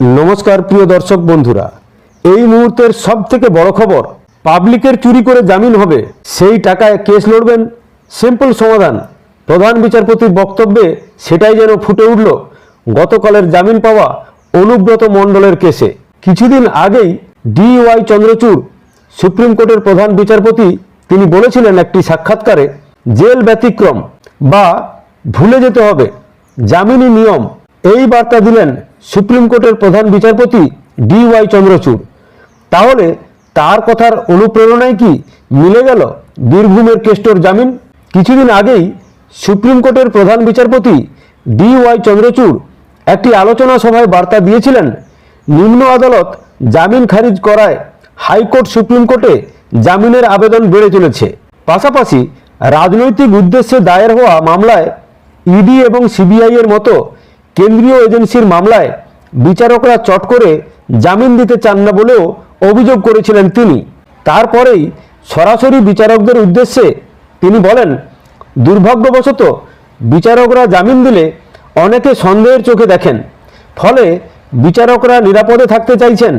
নমস্কার, প্রিয় দর্শক বন্ধুরা। এই মুহূর্তের সব থেকে বড় খবর, পাবলিকের চুরি করে জামিন হবে, সেই টাকায় কেস লড়বেন? সিম্পল সমাধান। প্রধান বিচারপতির বক্তব্যে সেটাই যেন ফুটে উঠল গতকালের জামিন পাওয়া অনুব্রত মণ্ডলের কেসে। কিছুদিন আগেই ডিওয়াই চন্দ্রচূড়, সুপ্রিম কোর্টের প্রধান বিচারপতি, তিনি বলেছিলেন একটি সাক্ষাৎকারে, জেল ব্যতিক্রম বা ভুলে যেতে হবে। জামিনী নিয়ম। এই বার্তা দিলেন সুপ্রিম কোর্টের প্রধান বিচারপতি ডি ওয়াই চন্দ্রচূড়। তাহলে তার কথার অনুপ্রেরণায় কি মিলে গেল বীরভূমের কেষ্টর জামিন? কিছুদিন আগেই সুপ্রিম কোর্টের প্রধান বিচারপতি ডি ওয়াই চন্দ্রচূড় একটি আলোচনা সভায় বার্তা দিয়েছিলেন, নিম্ন আদালত জামিন খারিজ করায় হাইকোর্ট সুপ্রিম কোর্টে জামিনের আবেদন বেড়ে চলেছে। পাশাপাশি রাজনৈতিক উদ্দেশ্যে দায়ের হওয়া মামলায় ইডি এবং সিবিআই এর মতো কেন্দ্রীয় এজেন্সির মামলায় বিচারকরা চট করে জামিন দিতে চান না বলেও অভিযোগ করেছিলেন তিনি। তারপরেই সরাসরি বিচারকদের উদ্দেশ্যে তিনি বলেন, দুর্ভাগ্যবশত বিচারকরা জামিন দিলে অনেকে সন্দেহের চোখে দেখেন। ফলে বিচারকরা নিরাপদে থাকতে চাইছেন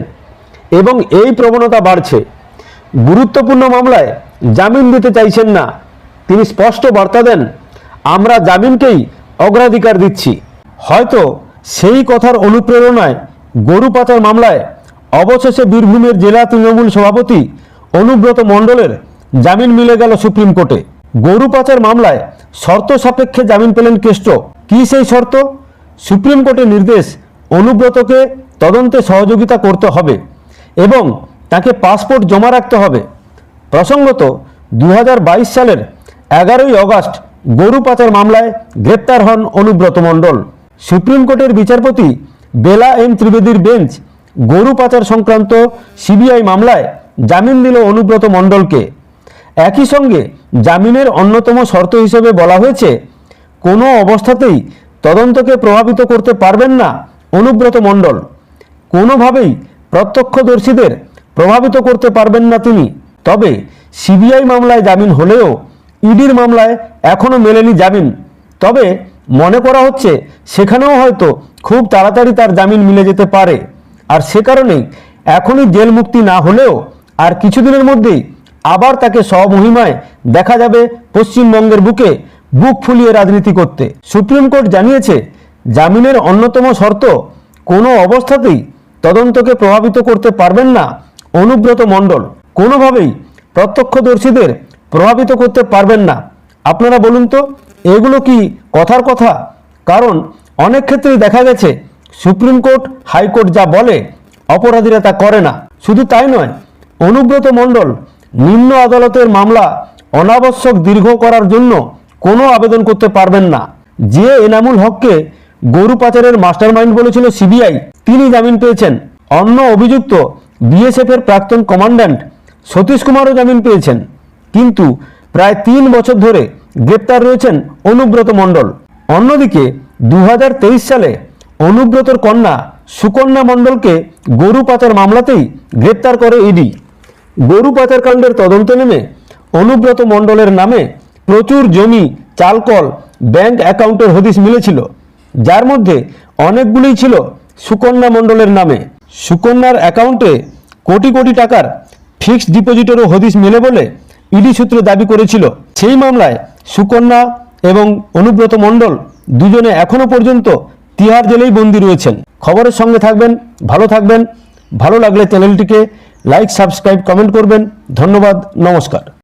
এবং এই প্রবণতা বাড়ছে। গুরুত্বপূর্ণ মামলায় জামিন দিতে চাইছেন না। তিনি স্পষ্ট বার্তা দেন, আমরা জামিনকেই অগ্রাধিকার দিচ্ছি। হয়তো সেই কথার অনুপ্রেরণায় গরু পাচার মামলায় অবশেষে বীরভূমের জেলা তৃণমূল সভাপতি অনুব্রত মণ্ডলের জামিন মিলে গেল সুপ্রিম কোর্টে। গরু পাচার মামলায় শর্ত সাপেক্ষে জামিন পেলেন কেষ্ট। কি সেই শর্ত? সুপ্রিম কোর্টের নির্দেশ অনুব্রতকে তদন্তে সহযোগিতা করতে হবে এবং তাকে পাসপোর্ট জমা রাখতে হবে। প্রসঙ্গত দু হাজার বাইশ সালের এগারোই অগস্ট গরু পাচার মামলায় গ্রেপ্তার হন অনুব্রত মণ্ডল। সুপ্রিম কোর্টের বিচারপতি বেলা এম ত্রিবেদীর বেঞ্চ গরু পাচার সংক্রান্ত সিবিআই মামলায় জামিন দিল অনুব্রত মণ্ডলকে। একই সঙ্গে জামিনের অন্যতম শর্ত হিসেবে বলা হয়েছে, কোনো অবস্থাতেই তদন্তকে প্রভাবিত করতে পারবেন না অনুব্রত মণ্ডল। কোনোভাবেই প্রত্যক্ষদর্শীদের প্রভাবিত করতে পারবেন না তিনি। তবে সিবিআই মামলায় জামিন হলেও ইডির মামলায় এখনও মেলেনি জামিন। তবে মনে করা হচ্ছে সেখানেও হয়তো খুব তাড়াতাড়ি তার জামিন মিলে যেতে পারে। আর সে কারণেই এখনই জেল মুক্তি না হলেও আর কিছুদিনের মধ্যেই আবার তাকে স্বমহিমায় দেখা যাবে পশ্চিমবঙ্গের বুকে বুক ফুলিয়ে রাজনীতি করতে। সুপ্রিম কোর্ট জানিয়েছে, জামিনের অন্যতম শর্ত কোনো অবস্থাতেই তদন্তকে প্রভাবিত করতে পারবেন না অনুব্রত মণ্ডল। কোনোভাবেই প্রত্যক্ষদর্শীদের প্রভাবিত করতে পারবেন না। আপনারা বলুন তো এগুলো কি কথার কথা? কারণ অনেক ক্ষেত্রেই দেখা গেছে, সুপ্রিম কোর্ট, হাইকোর্ট যা বলে, অপরাধীরা তা করে না। শুধু তাই নয়, অনুব্রত মণ্ডল নিম্ন আদালতের মামলা অনাবশ্যক দীর্ঘ করার জন্য কোনো আবেদন করতে পারবেন না। যে এনামুল হককে গরু পাচারের মাস্টারমাইন্ড বলেছিল সিবিআই, তিনি জামিন পেয়েছেন। অন্য অভিযুক্ত বিএসএফ এর প্রাক্তন কমান্ড্যান্ট সতীশ কুমারও জামিন পেয়েছেন। কিন্তু প্রায় তিন বছর ধরে গ্রেপ্তার রয়েছেন অনুব্রত মণ্ডল। অন্যদিকে দু হাজার তেইশ সালে অনুব্রতর কন্যা সুকন্যা মণ্ডলকে গরু পাচার মামলাতেই গ্রেপ্তার করে ইডি। গরু পাচারকাণ্ডের তদন্ত নেমে অনুব্রত মণ্ডলের নামে প্রচুর জমি, চালকল, ব্যাংক অ্যাকাউন্টের হদিস মিলেছিল, যার মধ্যে অনেকগুলোই ছিল সুকন্যা মণ্ডলের নামে। সুকন্যার অ্যাকাউন্টে কোটি কোটি টাকার ফিক্সড ডিপোজিটেরও হদিস মেলে বলে ইডি সূত্রে দাবি করেছিল। সেই মামলায় সুকন্যা এবং অনুব্রত মণ্ডল দুজনে এখনও পর্যন্ত তিহার জেলেই বন্দি রয়েছেন। খবরের সঙ্গে থাকবেন, ভালো থাকবেন, ভালো লাগলে চ্যানেলটিকে লাইক, সাবস্ক্রাইব, কমেন্ট করবেন। ধন্যবাদ, নমস্কার।